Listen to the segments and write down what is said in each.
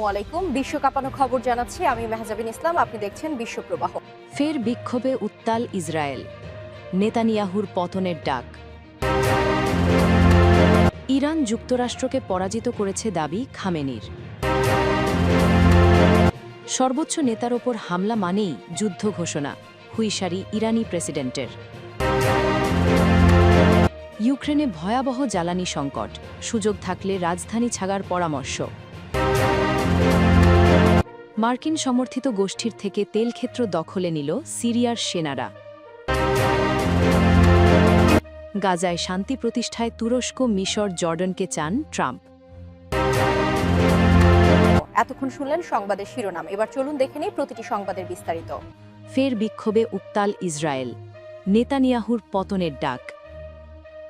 আসসালামু আলাইকুম। বিশ্ব কাঁপানো খবর জানাচ্ছি আমি মেহজাবিন ইসলাম। আপনি দেখছেন বিশ্বপ্রবাহ ফের বিক্ষোভে উত্তাল ইসরায়েল। নেতানিয়াহুর পতনের ডাক। ইরান যুক্তরাষ্ট্রকে পরাজিত করেছে দাবি খামেনির। সর্বোচ্চ নেতার ওপর হামলা মানেই যুদ্ধ ঘোষণা হুইশারি ইরানি প্রেসিডেন্টের। ইউক্রেনে ভয়াবহ জ্বালানি সংকট, সুযোগ থাকলে রাজধানী ছাগার পরামর্শ। মার্কিন সমর্থিত গোষ্ঠীর থেকে তেলক্ষেত্র দখলে নিল সিরিয়ার সেনারা। গাজায় শান্তি প্রতিষ্ঠায় তুরস্ক মিশর জর্ডনকে চান ট্রাম্প। এতক্ষণ শুনলেন সংবাদের শিরোনাম। এবার চলুন দেখে নিই প্রতিটি সংবাদের বিস্তারিত। ফের বিক্ষোভে উত্তাল ইসরায়েল। নেতানিয়াহুর পতনের ডাক।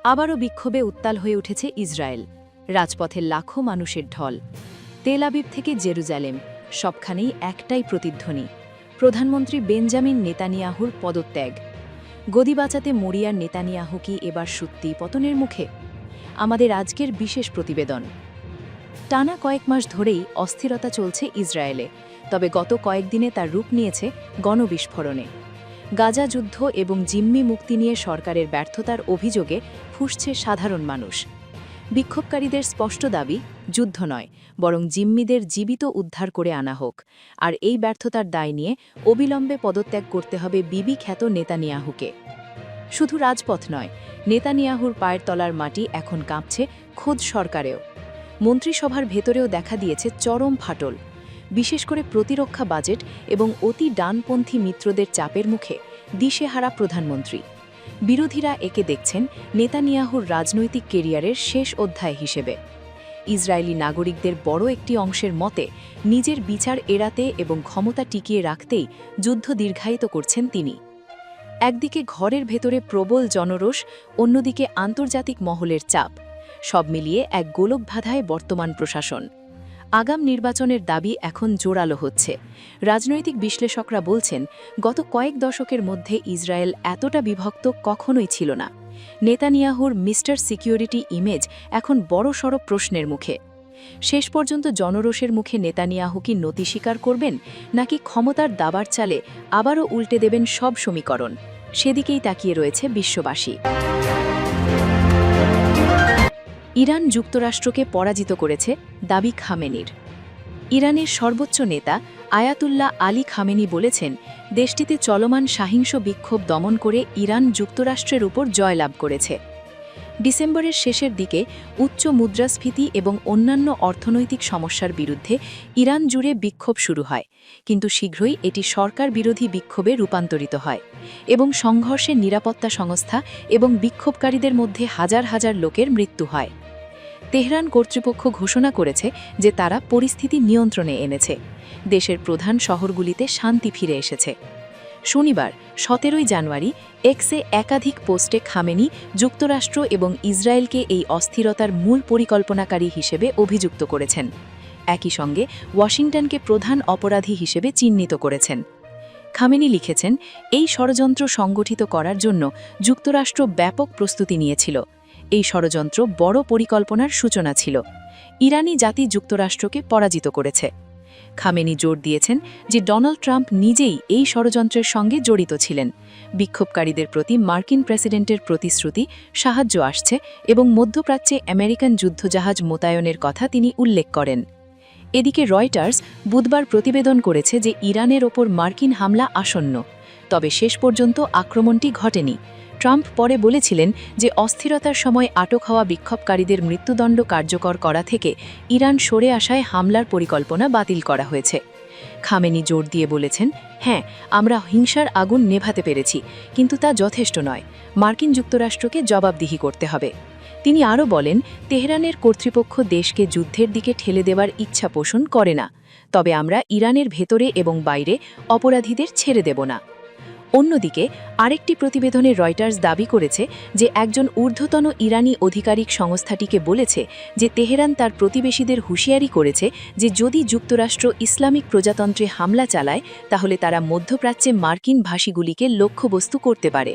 আবারও বিক্ষোভে উত্তাল হয়ে উঠেছে ইসরায়েল। রাজপথে লাখো মানুষের ঢল। তেল আবিব থেকে জেরুজালেম, সবখানেই একটাই প্রতিধ্বনি, প্রধানমন্ত্রী বেঞ্জামিন নেতানিয়াহুর পদত্যাগ। গদি বাঁচাতে মরিয়ার নেতানিয়াহু কি এবার সত্যি পতনের মুখে? আমাদের আজকের বিশেষ প্রতিবেদন। টানা কয়েক মাস ধরেই অস্থিরতা চলছে ইসরায়েলে, তবে গত কয়েকদিনে তার রূপ নিয়েছে গণবিস্ফোরণে। গাজা যুদ্ধ এবং জিম্মি মুক্তি নিয়ে সরকারের ব্যর্থতার অভিযোগে ফুসছে সাধারণ মানুষ। বিক্ষোভকারীদের স্পষ্ট দাবি, যুদ্ধ নয়, বরং জিম্মিদের জীবিত উদ্ধার করে আনা হোক। আর এই ব্যর্থতার দায় নিয়ে অবিলম্বে পদত্যাগ করতে হবে বিবি খ্যাত নেতানিয়াহুকে। শুধু রাজপথ নয়, নেতানিয়াহুর পায়ের তলার মাটি এখন কাঁপছে খোদ সরকারেও। মন্ত্রিসভার ভেতরেও দেখা দিয়েছে চরম ফাটল। বিশেষ করে প্রতিরক্ষা বাজেট এবং অতি ডানপন্থী মিত্রদের চাপের মুখে দিশেহারা প্রধানমন্ত্রী। বিরোধীরা একে দেখছেন নেতানিয়াহুর রাজনৈতিক কেরিয়ারের শেষ অধ্যায় হিসেবে। ইসরায়েলি নাগরিকদের বড় একটি অংশের মতে, নিজের বিচার এড়াতে এবং ক্ষমতা টিকিয়ে রাখতেই যুদ্ধ দীর্ঘায়িত করছেন তিনি। একদিকে ঘরের ভেতরে প্রবল জনরোষ, অন্যদিকে আন্তর্জাতিক মহলের চাপ। সব মিলিয়ে এক গোলক বাধায় বর্তমান প্রশাসন। আগাম নির্বাচনের দাবি এখন জোরালো হচ্ছে। রাজনৈতিক বিশ্লেষকরা বলছেন, গত কয়েক দশকের মধ্যে ইসরায়েল এতটা বিভক্ত কখনোই ছিল না। নেতানিয়াহুর মিস্টার সিকিউরিটি ইমেজ এখন বড়সড় প্রশ্নের মুখে। শেষ পর্যন্ত জনরোষের মুখে নেতানিয়াহু কি নতি স্বীকার করবেন, নাকি ক্ষমতার দাবার চালে আবারও উল্টে দেবেন সব সমীকরণ? সেদিকেই তাকিয়ে রয়েছে বিশ্ববাসী। ইরান যুক্তরাষ্ট্রকে পরাজিত করেছে দাবি খামেনির। ইরানের সর্বোচ্চ নেতা আয়াতুল্লাহ আলী খামেনি বলেছেন, দেশটিতে চলমান সহিংস বিক্ষোভ দমন করে ইরান যুক্তরাষ্ট্রের উপর জয়লাভ করেছে। ডিসেম্বরের শেষের দিকে উচ্চ মুদ্রাস্ফীতি এবং অন্যান্য অর্থনৈতিক সমস্যার বিরুদ্ধে ইরান জুড়ে বিক্ষোভ শুরু হয়, কিন্তু শীঘ্রই এটি সরকার বিরোধী বিক্ষোভে রূপান্তরিত হয় এবং সংঘর্ষের নিরাপত্তা সংস্থা এবং বিক্ষোভকারীদের মধ্যে হাজার হাজার লোকের মৃত্যু হয়। তেহরান কর্তৃপক্ষ ঘোষণা করেছে যে তারা পরিস্থিতি নিয়ন্ত্রণে এনেছে। দেশের প্রধান শহরগুলিতে শান্তি ফিরে এসেছে। শনিবার, সতেরোই জানুয়ারি, এক্সে একাধিক পোস্টে খামেনি যুক্তরাষ্ট্র এবং ইসরায়েলকে এই অস্থিরতার মূল পরিকল্পনাকারী হিসেবে অভিযুক্ত করেছেন। একই সঙ্গে ওয়াশিংটনকে প্রধান অপরাধী হিসেবে চিহ্নিত করেছেন। খামেনি লিখেছেন, এই ষড়যন্ত্র সংগঠিত করার জন্য যুক্তরাষ্ট্র ব্যাপক প্রস্তুতি নিয়েছিল। এই ষড়যন্ত্র বড় পরিকল্পনার সূচনা ছিল। ইরানি জাতি যুক্তরাষ্ট্রকে পরাজিত করেছে। খামেনি জোর দিয়েছেন যে ডোনাল্ড ট্রাম্প নিজেই এই ষড়যন্ত্রের সঙ্গে জড়িত ছিলেন। বিক্ষোভকারীদের প্রতি মার্কিন প্রেসিডেন্টের প্রতিশ্রুতি সাহায্য আসছে এবং মধ্যপ্রাচ্যে আমেরিকান যুদ্ধজাহাজ মোতায়েনের কথা তিনি উল্লেখ করেন। এদিকে রয়টার্স বুধবার প্রতিবেদন করেছে যে ইরানের ওপর মার্কিন হামলা আসন্ন। তবে শেষ পর্যন্ত আক্রমণটি ঘটেনি। ট্রাম্প পরে বলেছিলেন যে অস্থিরতার সময় আটক হওয়া বিক্ষোভকারীদের মৃত্যুদণ্ড কার্যকর করা থেকে ইরান সরে আসায় হামলার পরিকল্পনা বাতিল করা হয়েছে। খামেনি জোর দিয়ে বলেছেন হ্যাঁ আমরা হিংসার আগুন নেভাতে পেরেছি, কিন্তু তা যথেষ্ট নয়। মার্কিন যুক্তরাষ্ট্রকে জবাবদিহি করতে হবে। তিনি আরও বলেন, তেহরানের কর্তৃপক্ষ দেশকে যুদ্ধের দিকে ঠেলে দেওয়ার ইচ্ছা পোষণ করে না। তবে আমরা ইরানের ভেতরে এবং বাইরে অপরাধীদের ছেড়ে দেব না। অন্যদিকে, আরেকটি প্রতিবেদনে রয়টার্স দাবি করেছে যে একজন ঊর্ধ্বতন ইরানি আধিকারিক সংস্থাটিকে বলেছে যে তেহরান তার প্রতিবেশীদের হুঁশিয়ারি করেছে যে যদি যুক্তরাষ্ট্র ইসলামিক প্রজাতন্ত্রে হামলা চালায়, তাহলে তারা মধ্যপ্রাচ্যে মার্কিন ভাষীগুলিকে লক্ষ্যবস্তু করতে পারে।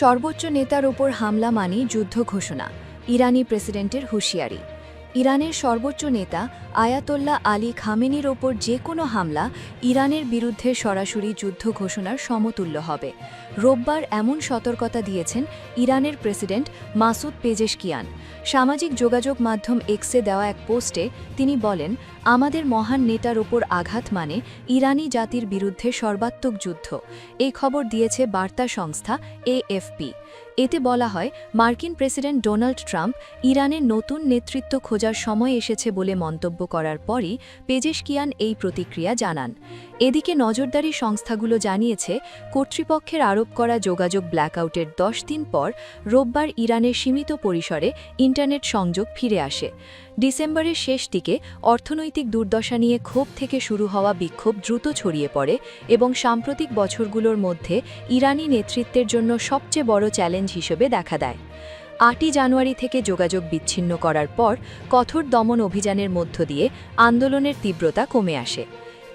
সর্বোচ্চ নেতার ওপর হামলা মানি যুদ্ধ ঘোষণা, ইরানি প্রেসিডেন্টের হুঁশিয়ারি। ইরানের সর্বোচ্চ নেতা আয়াতোল্লাহ আলী খামেনির ওপর যে কোনো হামলা ইরানের বিরুদ্ধে সরাসরি যুদ্ধ ঘোষণার সমতুল্য হবে। রোববার এমন সতর্কতা দিয়েছেন ইরানের প্রেসিডেন্ট মাসুদ পেজেশকিয়ান। সামাজিক যোগাযোগ মাধ্যম এক্সে দেওয়া এক পোস্টে তিনি বলেন, আমাদের মহান নেতার ওপর আঘাত মানে ইরানি জাতির বিরুদ্ধে সর্বাত্মক যুদ্ধ। এই খবর দিয়েছে বার্তা সংস্থা এএফপি। এতে বলা হয়, মার্কিন প্রেসিডেন্ট ডোনাল্ড ট্রাম্প ইরানের নতুন নেতৃত্ব খোঁজার সময় এসেছে বলে মন্তব্য করার পরই পেজেশকিয়ান এই প্রতিক্রিয়া জানান। এদিকে নজরদারি সংস্থাগুলো জানিয়েছে, কর্তৃপক্ষের আরোপ করা যোগাযোগ ব্ল্যাকআউটের দশ দিন পর রোববার ইরানের সীমিত পরিসরে ইন্টারনেট সংযোগ ফিরে আসে। ডিসেম্বরের শেষ দিকে অর্থনৈতিক দুর্দশা নিয়ে ক্ষোভ থেকে শুরু হওয়া বিক্ষোভ দ্রুত ছড়িয়ে পড়ে এবং সাম্প্রতিক বছরগুলোর মধ্যে ইরানি নেতৃত্বের জন্য সবচেয়ে বড় চ্যালেঞ্জ হিসেবে দেখা দেয়। আটই জানুয়ারি থেকে যোগাযোগ বিচ্ছিন্ন করার পর কঠোর দমন অভিযানের মধ্য দিয়ে আন্দোলনের তীব্রতা কমে আসে।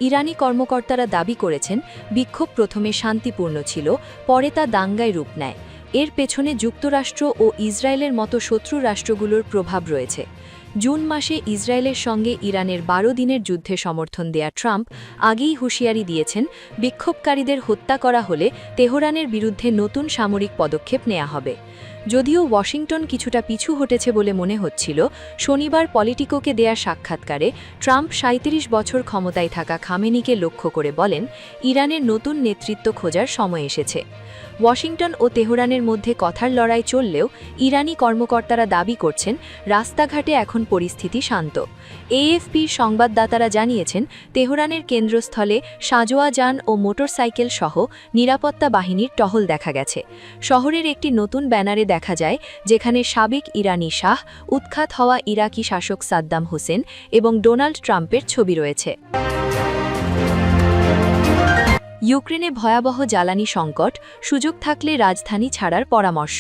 ইরানি কর্মকর্তারা দাবি করেছেন, বিক্ষোভ প্রথমে শান্তিপূর্ণ ছিল, পরে তা দাঙ্গায় রূপ নেয়। এর পেছনে যুক্তরাষ্ট্র ও ইসরায়েলের মতো শত্রু রাষ্ট্রগুলোর প্রভাব রয়েছে। জুন মাসে ইসরায়েলের সঙ্গে ইরানের বারো দিনের যুদ্ধে সমর্থন দেয়া ট্রাম্প আগেই হুঁশিয়ারি দিয়েছেন, বিক্ষোভকারীদের হত্যা করা হলে তেহরানের বিরুদ্ধে নতুন সামরিক পদক্ষেপ নেওয়া হবে। যদিও ওয়াশিংটন কিছুটা পিছু হটেছে বলে মনে হচ্ছিল, শনিবার পলিটিকোকে দেয়া সাক্ষাৎকারে ট্রাম্প সাঁত্রিশ বছর ক্ষমতায় থাকা খামেনিকে লক্ষ্য করে বলেন, ইরানের নতুন নেতৃত্ব খোঁজার সময় এসেছে। ওয়াশিংটন ও তেহরানের মধ্যে কথার লড়াই চললেও ইরানি কর্মকর্তারা দাবি করছেন, রাস্তাঘাটে এখন পরিস্থিতি শান্ত। এএফপির সংবাদদাতারা জানিয়েছেন, তেহরানের কেন্দ্রস্থলে সাজোয়া যান ও মোটরসাইকেল সহ নিরাপত্তা বাহিনীর টহল দেখা গেছে। শহরের একটি নতুন ব্যানারে দেখা যায়, যেখানে সাবেক ইরানি শাহ, উৎখাত হওয়া ইরাকি শাসক সাদ্দাম হোসেন এবং ডোনাল্ড ট্রাম্পের ছবি রয়েছে। ইউক্রেনে ভয়াবহ জ্বালানি সংকট সুযোগ থাকলে রাজধানী ছাড়ার পরামর্শ।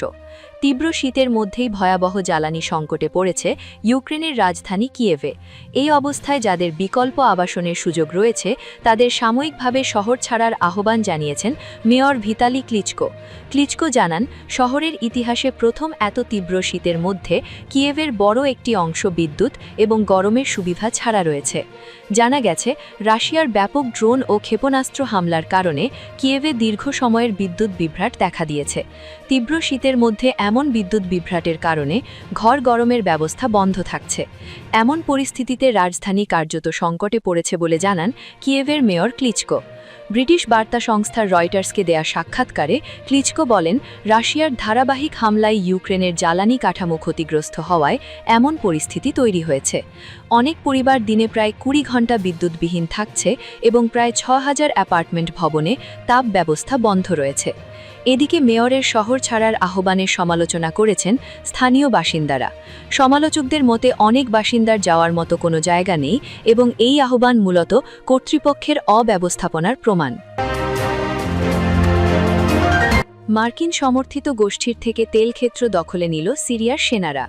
তীব্র শীতের মধ্যেই ভয়াবহ জ্বালানি সংকটে পড়েছে ইউক্রেনের রাজধানী কিয়েভে। এই অবস্থায় যাদের বিকল্প আবাসনের সুযোগ রয়েছে, তাদের সাময়িকভাবে শহর ছাড়ার আহ্বান জানিয়েছেন মেয়র ভিতালি ক্লিচকো। ক্লিচকো জানান, শহরের ইতিহাসে প্রথম এত তীব্র শীতের মধ্যে কিয়েভের বড় একটি অংশ বিদ্যুৎ এবং গরমের সুবিধা ছাড়া রয়েছে। জানা গেছে, রাশিয়ার ব্যাপক ড্রোন ও ক্ষেপণাস্ত্র হামলার কারণে কিয়েভে দীর্ঘ সময়ের বিদ্যুৎ বিভ্রাট দেখা দিয়েছে। তীব্র শীতের মধ্যে এমন বিদ্যুৎ বিভ্রাটের কারণে ঘর গরমের ব্যবস্থা বন্ধ থাকছে। এমন পরিস্থিতিতে রাজধানী কার্যত সংকটে পড়েছে বলে জানান কিয়েভের মেয়র ক্লিচকো। ব্রিটিশ বার্তা সংস্থার রয়টার্সকে দেয়া সাক্ষাৎকারে ক্লিচকো বলেন, রাশিয়ার ধারাবাহিক হামলায় ইউক্রেনের জ্বালানি কাঠামো ক্ষতিগ্রস্ত হওয়ায় এমন পরিস্থিতি তৈরি হয়েছে। অনেক পরিবার দিনে প্রায় কুড়ি ঘণ্টা বিদ্যুৎবিহীন থাকছে এবং প্রায় ছ হাজার অ্যাপার্টমেন্ট ভবনে তাপ ব্যবস্থা বন্ধ রয়েছে। এদিকে মেয়রের শহর ছাড়ার আহ্বানের সমালোচনা করেছেন স্থানীয় বাসিন্দারা। সমালোচকদের মতে অনেক বাসিন্দার যাওয়ার মতো কোনো জায়গা নেই এবং এই আহ্বান মূলত কর্তৃপক্ষের অব্যবস্থাপনার প্রমাণ। মার্কিন সমর্থিত গোষ্ঠীর থেকে তেল ক্ষেত্র দখলে নিল সিরিয়ার সেনারা।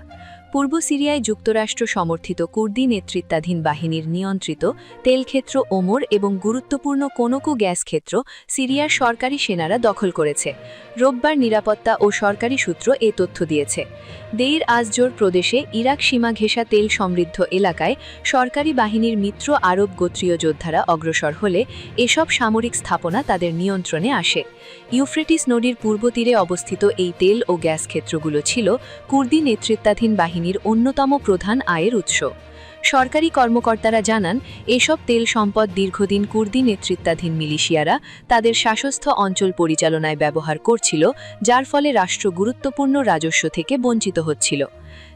পূর্ব সিরিয়ায় যুক্তরাষ্ট্র সমর্থিত কুর্দি নেতৃত্বাধীন বাহিনীর নিয়ন্ত্রিত তেলক্ষেত্র ওমর এবং গুরুত্বপূর্ণ কোনকু গ্যাস ক্ষেত্র সিরিয়ার সরকারি সেনারা দখল করেছে। রোববার নিরাপত্তা ও সরকারি সূত্র এ তথ্য দিয়েছে। দেইর আজজোর প্রদেশে ইরাক সীমা ঘেঁষা তেল সমৃদ্ধ এলাকায় সরকারি বাহিনীর মিত্র আরব গোত্রীয় যোদ্ধারা অগ্রসর হলে এসব সামরিক স্থাপনা তাদের নিয়ন্ত্রণে আসে। ইউফ্রেটিস নদীর পূর্ব তীরে অবস্থিত এই তেল ও গ্যাস ক্ষেত্রগুলো ছিল কুর্দি নেতৃত্বাধীন বাহিনীর অন্যতম প্রধান আয়ের উৎস। সরকারি কর্মকর্তারা জানান, এসব তেল সম্পদ দীর্ঘদিন কুর্দি নেতৃত্বাধীন মিলিশিয়ারা তাদের শাসস্থ অঞ্চল পরিচালনায় ব্যবহার করছিল, যার ফলে রাষ্ট্র গুরুত্বপূর্ণ রাজস্ব থেকে বঞ্চিত হচ্ছিল।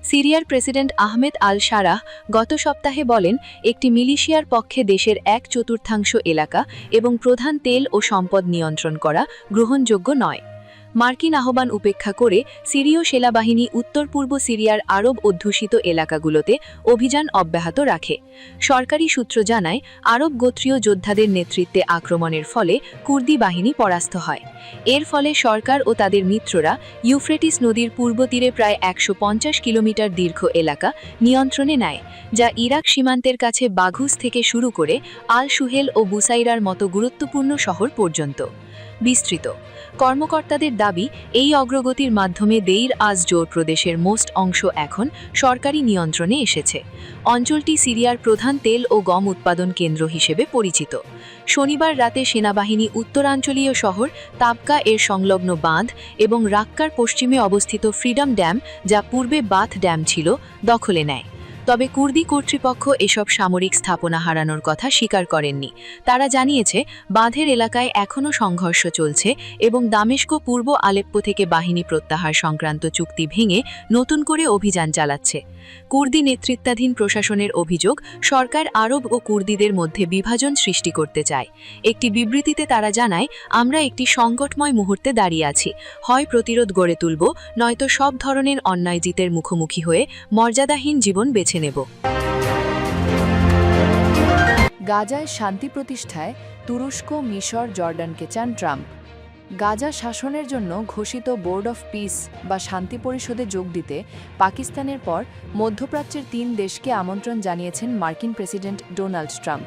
সিরিয়ার প্রেসিডেন্ট আহমেদ আল সারাহ গত সপ্তাহে বলেন, একটি মিলিশিয়ার পক্ষে দেশের এক চতুর্থাংশ এলাকা এবং প্রধান তেল ও সম্পদ নিয়ন্ত্রণ করা গ্রহণযোগ্য নয়। মার্কিন আহ্বান উপেক্ষা করে সিরীয় সেনাবাহিনী উত্তর পূর্ব সিরিয়ার আরব অধ্যুষিত এলাকাগুলোতে অভিযান অব্যাহত রাখে। সরকারি সূত্র জানায়, আরব গোত্রীয় যোদ্ধাদের নেতৃত্বে আক্রমণের ফলে কুর্দি বাহিনী পরাস্ত হয়। এর ফলে সরকার ও তাদের মিত্ররা ইউফ্রেটিস নদীর পূর্ব তীরে প্রায় একশো পঞ্চাশ কিলোমিটার দীর্ঘ এলাকা নিয়ন্ত্রণে নেয়, যা ইরাক সীমান্তের কাছে বাঘুস থেকে শুরু করে আল সুহেল ও বুসাইরার মতো গুরুত্বপূর্ণ শহর পর্যন্ত। বিস্তৃত। কর্মকর্তাদের দাবি, এই অগ্রগতির মাধ্যমে দেইর আজ জোর প্রদেশের মোস্ট অংশ এখন সরকারি নিয়ন্ত্রণে এসেছে। অঞ্চলটি সিরিয়ার প্রধান তেল ও গম উৎপাদন কেন্দ্র হিসেবে পরিচিত। শনিবার রাতে সেনাবাহিনী উত্তরাঞ্চলীয় শহর তাবকা এর সংলগ্ন বাঁধ এবং রাক্কার পশ্চিমে অবস্থিত ফ্রিডম ড্যাম, যা পূর্বে বাথ ড্যাম ছিল, দখলে নেয়। তবে কুর্দি কর্তৃপক্ষ এসব সামরিক স্থাপনা হারানোর কথা স্বীকার করেননি। তারা জানিয়েছে, বাঁধের এলাকায় এখনও সংঘর্ষ চলছে এবং দামেস্ক পূর্ব আলেপ্পো থেকে বাহিনী প্রত্যাহার সংক্রান্ত চুক্তি ভেঙে নতুন করে অভিযান চালাচ্ছে। কুর্দি নেতৃত্বাধীন প্রশাসনের অভিযোগ, সরকার আরব ও কুর্দিদের মধ্যে বিভাজন সৃষ্টি করতে চায়। একটি বিবৃতিতে তারা জানায়, আমরা একটি সংকটময় মুহূর্তে দাঁড়িয়ে আছি। হয় প্রতিরোধ গড়ে তুলব, নয়তো সব ধরনের অন্যায় জিতের মুখোমুখি হয়ে মর্যাদাহীন জীবন বেছে নেব। গাজায় শান্তি প্রতিষ্ঠায় তুরস্ক, মিশর, জর্ডানকে চান ট্রাম্প। গাজা শাসনের জন্য ঘোষিত বোর্ড অফ পিস বা শান্তি পরিষদে যোগ দিতে পাকিস্তানের পর মধ্যপ্রাচ্যের তিন দেশকে আমন্ত্রণ জানিয়েছেন মার্কিন প্রেসিডেন্ট ডোনাল্ড ট্রাম্প।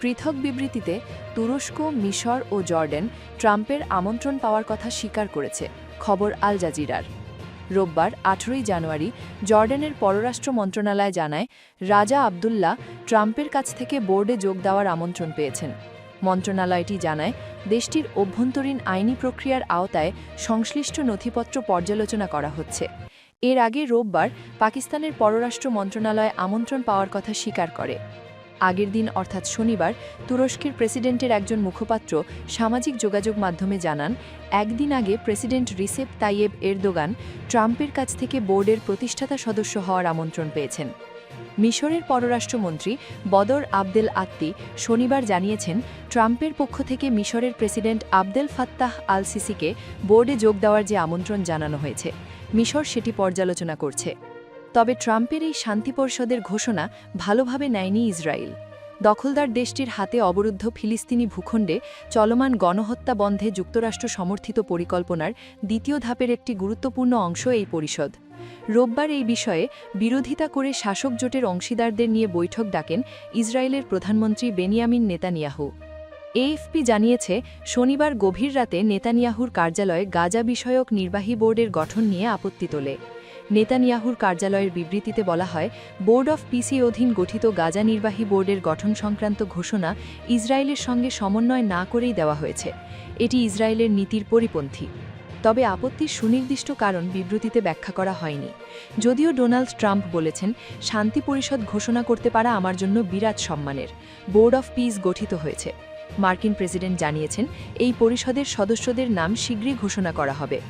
পৃথক বিবৃতিতে তুরস্ক, মিশর ও জর্ডান ট্রাম্পের আমন্ত্রণ পাওয়ার কথা স্বীকার করেছে, খবর আল জাজিরার। রোববার আঠেরোই জানুয়ারি জর্ডানের পররাষ্ট্র মন্ত্রণালয় জানায়, রাজা আবদুল্লাহ ট্রাম্পের কাছ থেকে বোর্ডে যোগ দেওয়ার আমন্ত্রণ পেয়েছেন। মন্ত্রণালয়টি জানায়, দেশটির অভ্যন্তরীণ আইনি প্রক্রিয়ার আওতায় সংশ্লিষ্ট নথিপত্র পর্যালোচনা করা হচ্ছে। এর আগে রোববার পাকিস্তানের পররাষ্ট্র মন্ত্রণালয় আমন্ত্রণ পাওয়ার কথা স্বীকার করে। আগের দিন, অর্থাৎ শনিবার, তুরস্কের প্রেসিডেন্টের একজন মুখপাত্র সামাজিক যোগাযোগ মাধ্যমে জানান, একদিন আগে প্রেসিডেন্ট রিসেপ তাইয়েব এরদোগান ট্রাম্পের কাছ থেকে বোর্ডের প্রতিষ্ঠাতা সদস্য হওয়ার আমন্ত্রণ পেয়েছেন। মিশরের পররাষ্ট্রমন্ত্রী বদর আবদেল আত্তি শনিবার জানিয়েছেন, ট্রাম্পের পক্ষ থেকে মিশরের প্রেসিডেন্ট আবদেল ফাত্তাহ আল সিসিকে বোর্ডে যোগ দেওয়ার যে আমন্ত্রণ জানানো হয়েছে, মিশর সেটি পর্যালোচনা করছে। তবে ট্রাম্পের এই শান্তি পরিষদের ঘোষণা ভালোভাবে নেয়নি ইসরায়েল। দখলদার দেশটির হাতে অবরুদ্ধ ফিলিস্তিনি ভূখণ্ডে চলমান গণহত্যা বন্ধে যুক্তরাষ্ট্র সমর্থিত পরিকল্পনার দ্বিতীয় ধাপের একটি গুরুত্বপূর্ণ অংশ এই পরিষদ। রোববার এই বিষয়ে বিরোধিতা করে শাসক জোটের অংশীদারদের নিয়ে বৈঠক ডাকেন ইসরায়েলের প্রধানমন্ত্রী বেনিয়ামিন নেতানিয়াহু। এএফপি জানিয়েছে, শনিবার গভীর রাতে নেতানিয়াহুর কার্যালয়ে গাজা বিষয়ক নির্বাহী বোর্ডের গঠন নিয়ে আপত্তি তোলে। নেতানিয়াহুর কার্যালয়ের বিবৃতিতে বলা হয়, বোর্ড অফ পিসি অধীন গঠিত গাজা নির্বাহী বোর্ডের গঠন সংক্রান্ত ঘোষণা ইসরায়েলের সঙ্গে সমন্বয় না করেই দেওয়া হয়েছে। এটি ইসরায়েলের নীতির পরিপন্থী। তবে আপত্তির সুনির্দিষ্ট কারণ বিবৃতিতে ব্যাখ্যা করা হয়নি। যদিও ডোনাল্ড ট্রাম্প বলেছেন, শান্তি পরিষদ ঘোষণা করতে পারা আমার জন্য বিরাট সম্মানের। বোর্ড অফ পিস গঠিত হয়েছে। মার্কিন প্রেসিডেন্ট জানিয়েছেন, এই পরিষদের সদস্যদের নাম শীঘ্রই ঘোষণা করা হবে।